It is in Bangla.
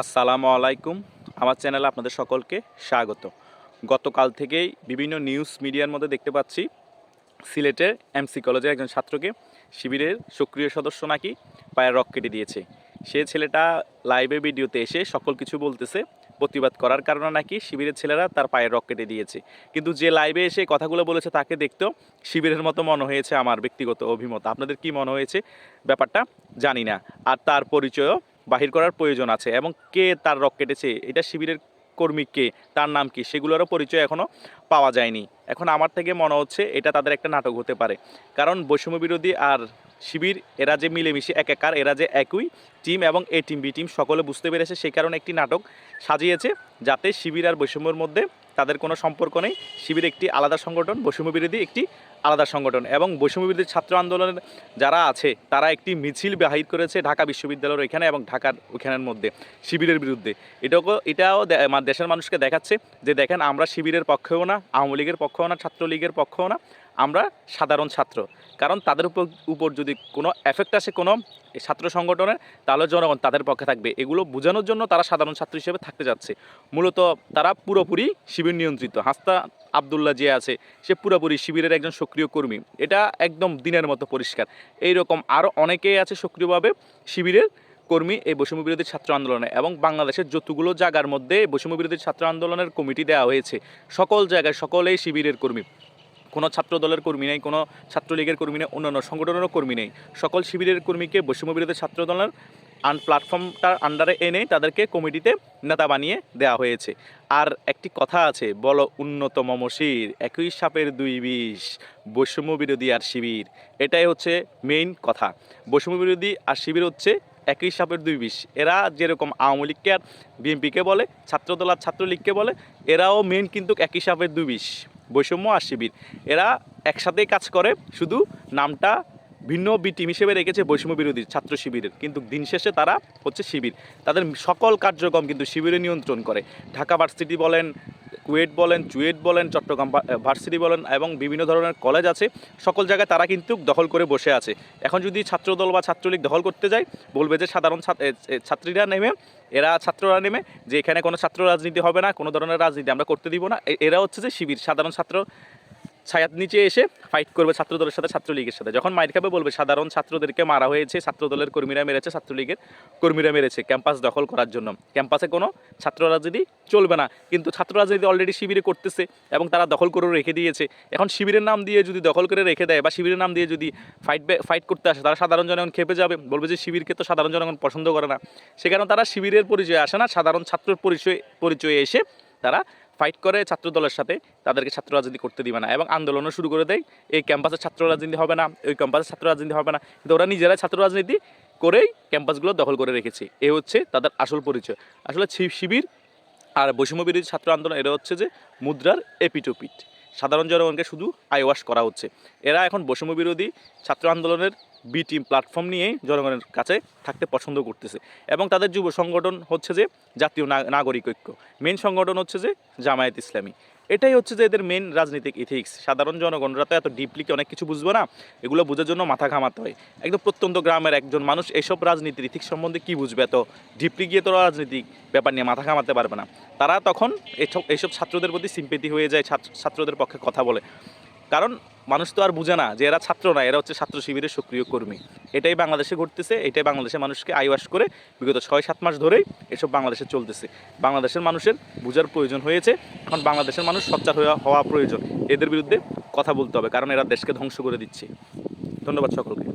আসসালামু আলাইকুম। আমার চ্যানেলে আপনাদের সকলকে স্বাগত। গতকাল থেকেই বিভিন্ন নিউজ মিডিয়ার মধ্যে দেখতে পাচ্ছি, সিলেটের এমসি কলেজের একজন ছাত্রকে শিবিরের সক্রিয় সদস্য নাকি পায়ের রক কেটে দিয়েছে। সে ছেলেটা লাইভে ভিডিওতে এসে সকল কিছু বলতেছে, প্রতিবাদ করার কারণে নাকি শিবিরের ছেলেরা তার পায়ের রক কেটে দিয়েছে। কিন্তু যে লাইভে এসে কথাগুলো বলেছে তাকে দেখতেও শিবিরের মতো মনে হয়েছে আমার ব্যক্তিগত অভিমত। আপনাদের কি মনে হয়েছে? ব্যাপারটা জানি না। আর তার পরিচয়ও বাহির করার প্রয়োজন আছে এবং কে তার রক কেটেছে, এটা শিবিরের কর্মী কে, তার নাম কি, সেগুলোরও পরিচয় এখনও পাওয়া যায়নি। এখন আমার থেকে মনে হচ্ছে এটা তাদের একটা নাটক হতে পারে। কারণ বৈষম্য বিরোধী আর শিবির, এরা যে মিলেমিশে এক একার, এরা যে একই টিম এবং এ টিম, বি টিম, সকলে বুঝতে পেরেছে সেই কারণে একটি নাটক সাজিয়েছে যাতে শিবির আর বৈষম্যের মধ্যে তাদের কোনো সম্পর্ক নেই। শিবির একটি আলাদা সংগঠন, বৈষম্য বিরোধী একটি আলাদা সংগঠন এবং বৈষম্য বিরোধী ছাত্র আন্দোলনের যারা আছে, তারা একটি মিছিল বাহির করেছে ঢাকা বিশ্ববিদ্যালয়ের এখানে এবং ঢাকার ওখানের মধ্যে, শিবিরের বিরুদ্ধে। এটাও এটাও দেশের মানুষকে দেখাচ্ছে যে দেখেন আমরা শিবিরের পক্ষেও না, আওয়ামী লীগের পক্ষেও না, ছাত্রলীগের পক্ষেও না, আমরা সাধারণ ছাত্র। কারণ তাদের উপর উপর যদি কোনো এফেক্ট আসে কোনো ছাত্র সংগঠনের, তাহলে জনগণ তাদের পক্ষে থাকবে। এগুলো বোঝানোর জন্য তারা সাধারণ ছাত্র হিসেবে থাকতে যাচ্ছে। মূলত তারা পুরোপুরি শিবির নিয়ন্ত্রিত। হাস্তা আবদুল্লাহ যে আছে, সে পুরোপুরি শিবিরের একজন সক্রিয় কর্মী। এটা একদম দিনের মতো পরিষ্কার। এই রকম আরও অনেকেই আছে সক্রিয়ভাবে শিবিরের কর্মী এই বৈষম্য বিরোধী ছাত্র আন্দোলনে এবং বাংলাদেশের যতগুলো জায়গার মধ্যে বৈষম্য বিরোধী ছাত্র আন্দোলনের কমিটি দেওয়া হয়েছে, সকল জায়গায় সকলেই শিবিরের কর্মী। কোনো ছাত্র দলের কর্মী নেই, কোনো ছাত্রলীগের কর্মী নেই, অন্যান্য সংগঠনেরও কর্মী নেই। সকল শিবিরের কর্মীকে বৈষম্য বিরোধী ছাত্র দলের আন প্ল্যাটফর্মটার আন্ডারে এনে তাদেরকে কমিটিতে নেতা বানিয়ে দেওয়া হয়েছে। আর একটি কথা আছে, বলো উন্নত মমশির, একই সাপের দুই বিষ, বৈষম্য বিরোধী আর শিবির, এটাই হচ্ছে মেইন কথা। বৈষম্য বিরোধী আর শিবির হচ্ছে একই সাপের দুই বিষ। এরা যেরকম আওয়ামী লীগকে আর বিএনপিকে বলে, ছাত্রদল আর ছাত্রলীগকে বলে, এরাও মেইন কিন্তু একই সাপের দুই বিষ, বৈষম্য আর শিবির। এরা একসাথেই কাজ করে, শুধু নামটা ভিন্ন টিম হিসেবে রেখেছে বৈষম্য বিরোধী ছাত্র শিবিরের। কিন্তু দিন শেষে তারা হচ্ছে শিবির। তাদের সকল কার্যক্রম কিন্তু শিবিরে নিয়ন্ত্রণ করে। ঢাকা ভার্সিটি বলেন, কুয়েট বলেন, চুয়েট বলেন, চট্টগ্রাম ভার্সিটি বলেন এবং বিভিন্ন ধরনের কলেজ আছে। সকল জায়গায় তারা কিন্তু দখল করে বসে আছে। এখন যদি ছাত্রদল বা ছাত্রলীগ দখল করতে যায়, বলবে যে সাধারণ ছাত্রীরা নেমে, এরা ছাত্ররা নেমে, যে এখানে কোনো ছাত্র রাজনীতি হবে না, কোনো ধরনের রাজনীতি আমরা করতে দিব না। এরা হচ্ছে যে শিবির, সাধারণ ছাত্র ছায়ার নিচে এসে ফাইট করবে ছাত্রদলের সাথে ছাত্রলীগের সাথে। যখন মাইর খাবে বলবে, সাধারণ ছাত্রদেরকে মারা হয়েছে, ছাত্রদলের কর্মীরা মেরেছে, ছাত্রলীগের কর্মীরা মেরেছে ক্যাম্পাস দখল করার জন্য। ক্যাম্পাসে কোনো ছাত্র রাজনীতি চলবে না। কিন্তু ছাত্র রাজনীতি অলরেডি শিবিরে করতেছে এবং তারা দখল করে রেখে দিয়েছে। এখন শিবিরের নাম দিয়ে যদি দখল করে রেখে দেয় বা শিবিরের নাম দিয়ে যদি ফাইট ফাইট করতে আসে, তারা সাধারণ জনগণ খেপে যাবে। বলবে যে শিবিরকে তো সাধারণ জনগণ পছন্দ করে না। সে কারণে তারা শিবিরের পরিচয়ে আসে না, সাধারণ ছাত্রের পরিচয়, পরিচয়ে এসে তারা ফাইট করে ছাত্র দলের সাথে, তাদেরকে ছাত্র রাজনীতি করতে দিবে না এবং আন্দোলনও শুরু করে দেয়। এই ক্যাম্পাসে ছাত্র রাজনীতি হবে না, ওই ক্যাম্পাসে ছাত্র রাজনীতি হবে না। কিন্তু ওরা নিজেরাই ছাত্র রাজনীতি করেই ক্যাম্পাসগুলো দখল করে রেখেছে। এ হচ্ছে তাদের আসল পরিচয়। আসলে শিবির আর বৈষম্য বিরোধী ছাত্র আন্দোলন, এরা হচ্ছে যে মুদ্রার এপিটোপিট। সাধারণ জনগণকে শুধু আইওয়াশ করা হচ্ছে। এরা এখন বৈষম্য বিরোধী ছাত্র আন্দোলনের বি টিম প্ল্যাটফর্ম নিয়ে জনগণের কাছে থাকতে পছন্দ করতেছে। এবং তাদের যুব সংগঠন হচ্ছে যে জাতীয় নাগরিক ঐক্য। মেন সংগঠন হচ্ছে যে জামায়াত ইসলামী। এটাই হচ্ছে যে এদের মেন রাজনৈতিক ইথিক্স সাধারণ জনগণরা তো এত ডিপলি অনেক কিছু বুঝবে না? এগুলো বোঝার জন্য মাথা ঘামাতে হয়। একদম প্রত্যন্ত গ্রামের একজন মানুষ এইসব রাজনীতির ইথিক্স সম্বন্ধে কি বুঝবে? এত ডিপলি গিয়ে তো রাজনৈতিক ব্যাপার নিয়ে মাথা ঘামাতে পারবে না। তারা তখন এইসব এইসব ছাত্রদের প্রতি সিম্পেথি হয়ে যায় ছাত্রদের পক্ষে কথা বলে। কারণ মানুষ তো আর বুঝে না যে এরা ছাত্র না, এরা হচ্ছে ছাত্র শিবিরের সক্রিয় কর্মী। এটাই বাংলাদেশে ঘটতেছে, এটাই বাংলাদেশের মানুষকে আইওয়াস করে বিগত ছয় সাত মাস ধরেই এসব বাংলাদেশে চলতেছে। বাংলাদেশের মানুষের বোঝার প্রয়োজন হয়েছে এখন বাংলাদেশের মানুষ সচ্চার হওয়া হওয়া প্রয়োজন। এদের বিরুদ্ধে কথা বলতে হবে, কারণ এরা দেশকে ধ্বংস করে দিচ্ছে। ধন্যবাদ সকলকে।